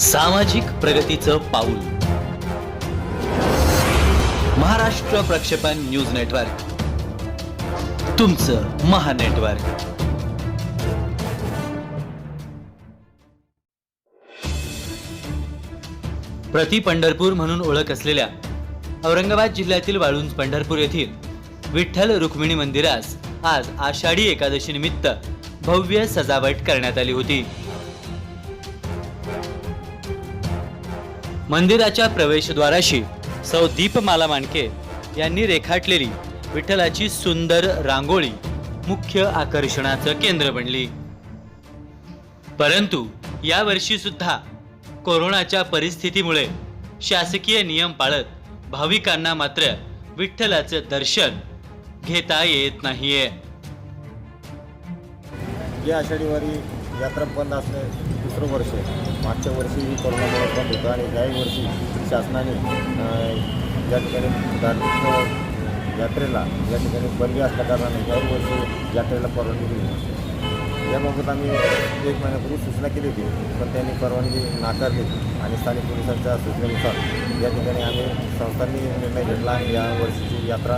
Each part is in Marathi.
सामाजिक प्रगतीचं पाऊल. महाराष्ट्र प्रक्षेपण न्यूज नेटवर्क. तुमचं महानेटवर्क प्रति पंढरपूर म्हणून ओळख असलेल्या औरंगाबाद जिल्ह्यातील वाळूंज पंढरपूर येथील विठ्ठल रुक्मिणी मंदिरास आज आषाढी एकादशी निमित्त भव्य सजावट करण्यात आली होती. मंदिराच्या प्रवेशद्वाराशी सौ दीपमाला मांडके यांनी रेखाटलेली विठ्ठलाची सुंदर रांगोळी मुख्य आकर्षणाचं केंद्र बनली. परंतु यावर्षी सुद्धा कोरोनाच्या परिस्थितीमुळे शासकीय नियम पाळत भाविकांना मात्र विठ्ठलाचं दर्शन घेता येत नाहीये. या आषाढी वारी यात्रा बंद असणे दुसरं वर्ष मागच्या वर्षी कोरोनामुळे बंद होतं आणि याही वर्षी शासनाने या ठिकाणी धार्मिक यात्रेला या ठिकाणी बंदी असल्याकारणाने याही वर्षी यात्रेला परवानगी दिली याबाबत आम्ही एक महिन्यापूर्वी सूचना केली होती पण त्यांनी परवानगी नाकारली आणि स्थानिक पोलिसांच्या सूचनेनुसार या ठिकाणी आम्ही संस्थांनी निर्णय घेतला आणि या वर्षीची यात्रा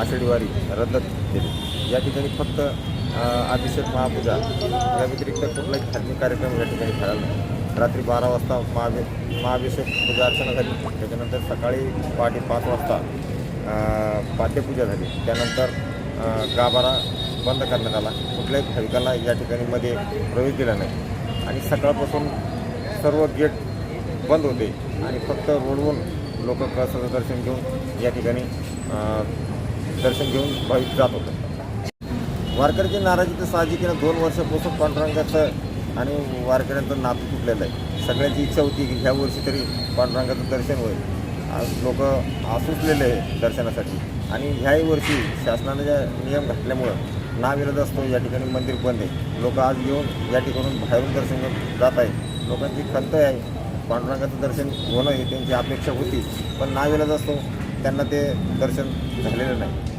आषाढीवारी रद्द केली. या ठिकाणी फक्त अभिषेक महापूजा. या व्यतिरिक्त कुठलाही धार्मिक कार्यक्रम या ठिकाणी झाला नाही. रात्री बारा वाजता महाभि महाभिषेक पूजा अर्चना झाली. त्याच्यानंतर सकाळी पहाटे पाच वाजता पाठ्यपूजा पाद्यपूजा झाली. त्यानंतर गाभारा बंद करण्यात आला. कुठल्याही भाविकाला या ठिकाणी मध्ये प्रवेश दिला नाही. आणि सकाळपासून सर्व गेट बंद होते आणि फक्त रोडवरून लोक कळसाचं दर्शन घेऊन या ठिकाणी दर्शन घेऊन भाविक जात होतं. वारकऱ्याची नाराजी तर साहजिक ना. दोन वर्षापासून पांडुरंगाचं आणि वारकऱ्यांचं नातं तुटलेलं आहे. सगळ्यांची इच्छा होती की ह्या वर्षी तरी पांडुरंगाचं दर्शन होईल. आज लोक आसुसलेले आहे दर्शनासाठी. आणि ह्याही वर्षी शासनाने ज्या नियम घातल्यामुळं नाविरोध असतो या ठिकाणी मंदिर बंद आहे. लोक आज येऊन या ठिकाणून बाहेरून दर्शन जात आहे लोकांची खंत आहे. पांडुरंगाचं दर्शन होणं ही त्यांची अपेक्षा होती. पण नाविलाज असतो त्यांना ते दर्शन झालेलं नाही.